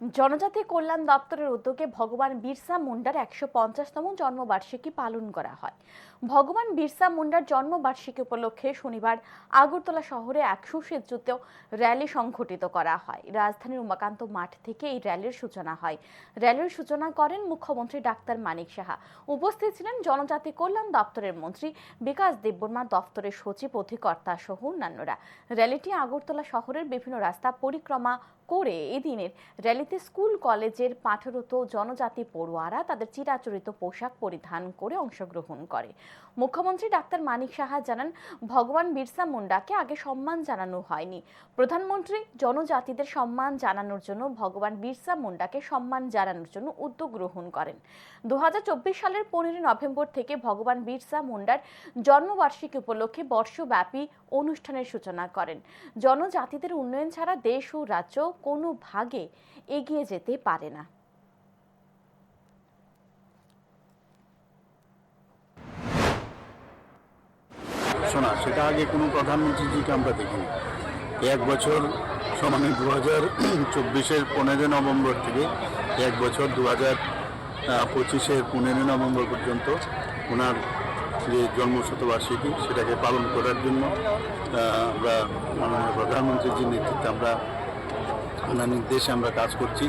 জনজাতি কল্যাণ দপ্তরের উদ্যোগে ভগবান বিরসা মুন্ডার একশো পঞ্চাশতম জন্মবার্ষিকী পালন করা হয়। ভগবান বিরসা মুন্ডার জন্মবার্ষিকী উপলক্ষে শনিবার আগরতলা শহরে এক সুসজ্জিত র্যালি সংঘটিত করা হয়। রাজধানীর উমাকান্ত মাঠ থেকে এই র্যালির সূচনা হয়। র্যালির সূচনা করেন মুখ্যমন্ত্রী ডাক্তার মানিক সাহা। উপস্থিত ছিলেন জনজাতি কল্যাণ দপ্তরের মন্ত্রী বিকাশ দেববর্মা, দপ্তরের সচিব, অধিকর্তা সহ অন্যান্যরা। র্যালিটি আগরতলা শহরের বিভিন্ন রাস্তা পরিক্রমা করে এদিনের র্যালিতে স্কুল, কলেজের পাঠরত জনজাতি পড়ুয়ারা তাদের চিরাচরিত পোশাক পরিধান করে অংশগ্রহণ করে। মুখ্যমন্ত্রী ডাক্তার মানিক সাহা জানান, ভগবান বিরসা মুন্ডাকে আগে সম্মান জানানো হয়নি। প্রধানমন্ত্রী জনজাতিদের সম্মান জানানোর জন্য ভগবান বিরসা মুন্ডাকে সম্মান জানানোর জন্য উদ্যোগ গ্রহণ করেন। দু হাজার চব্বিশ সালের পনেরোই নভেম্বর থেকে ভগবান বিরসা মুন্ডার জন্মবার্ষিকী উপলক্ষে বর্ষব্যাপী অনুষ্ঠানের সূচনা করেন। জনজাতিদের উন্নয়ন ছাড়া দেশ ও রাজ্য কোনো ভাগে এগিয়ে যেতে পারে না। শোনা, সেটা আগে কোনো প্রধানমন্ত্রীজিকে আমরা দেখিনি। এক বছর সমানে দু হাজার চব্বিশের পনেরোই নভেম্বর থেকে এক বছর দু হাজার পঁচিশের পনেরোই নভেম্বর পর্যন্ত ওনার যে জন্মশতবার্ষিকী, সেটাকে পালন করার জন্য আমরা মাননীয় প্রধানমন্ত্রীজির নেতৃত্বে আমরা ওনার নির্দেশে আমরা কাজ করছি।